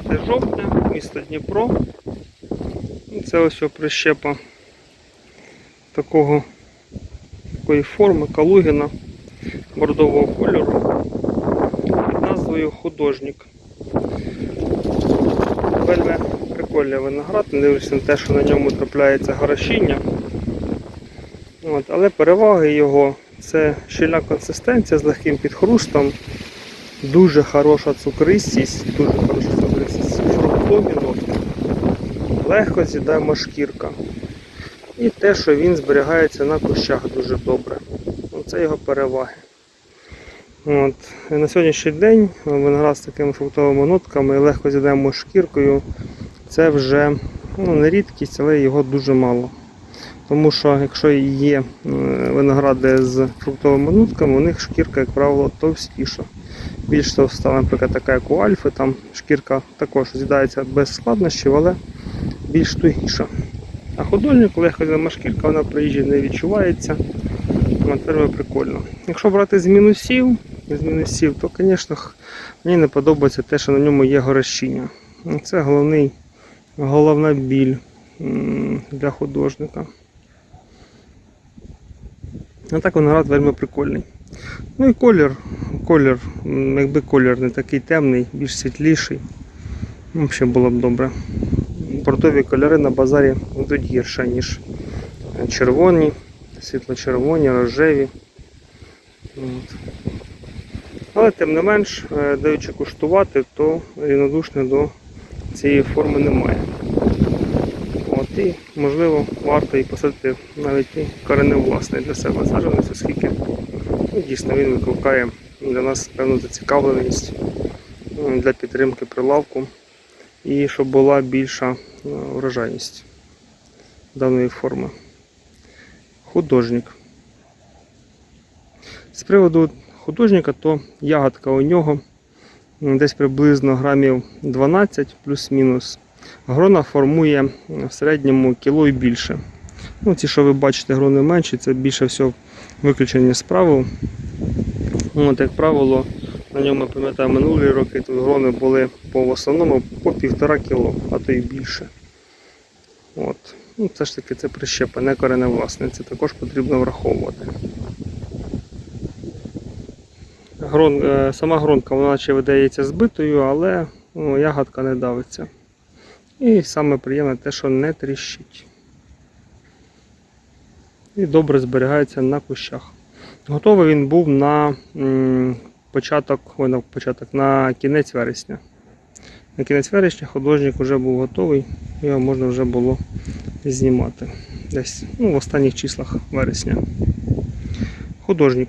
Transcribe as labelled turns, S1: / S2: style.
S1: 10 жовтня, місто Дніпро. І Це ось прищепа такого, такої форми Калугіна бордового кольору під назвою художник. Вельми прикольний виноград, не дивлячись на те, що на ньому трапляється горошіння. От, але переваги його це щільна консистенція з легким підхрустом, дуже хороша цукристість, дуже хороша цукристість, фруктові нотки, легко з'їдаємо шкірка. І те, що він зберігається на кущах дуже добре. Це його переваги. От. На сьогоднішній день виноград з такими фруктовими нотками легко з'їдаємо шкіркою. Це вже ну, не рідкість, але його дуже мало. Тому що якщо є е, виногради з фруктовими нотками, у них шкірка, як правило, товстіша. Більш товста, наприклад, така як у альфи, там шкірка також з'їдається без складнощів, але більш тугіша. А художник легко зима шкірка, вона при не відчувається. От, прикольно. Якщо брати з мінусів, з мінусів, то, звісно, мені не подобається те, що на ньому є горощіння. Це головний, головна біль для художника. А так виноград вельми прикольний. Ну і колір, колір, якби колір не такий темний, більш світліший. Взагалі було б добре. Портові кольори на базарі йдуть гірше, ніж червоні, світло-червоні, рожеві. От. Але тим не менш, е, даючи куштувати, то рівнодушне до цієї форми немає. От, і можливо варто і посадити навіть і коренев власний для себе саджанець, оскільки ну, дійсно він викликає для нас певну зацікавленість ну, для підтримки прилавку і щоб була більша е, врожайність даної форми. Художник. З приводу художника, то ягодка у нього десь приблизно грамів 12 плюс-мінус. Грона формує в середньому кіло і більше. Ну, ці, що ви бачите, грони менші, це більше всього виключення з правил. От, як правило, на ньому я пам'ятаю минулі роки тут грони були по в основному по півтора кіло, а то й більше. От. Ну, це ж таки це прищепа, не корене власне, це також потрібно враховувати. Грон, е, сама гронка вона наче видається збитою, але ну, ягодка не давиться. І саме приємне те, що не тріщить. І добре зберігається на кущах. Готовий він був на початок, ой, на початок, на кінець вересня. На кінець вересня художник вже був готовий, його можна вже було знімати. Десь ну, в останніх числах вересня. Художник.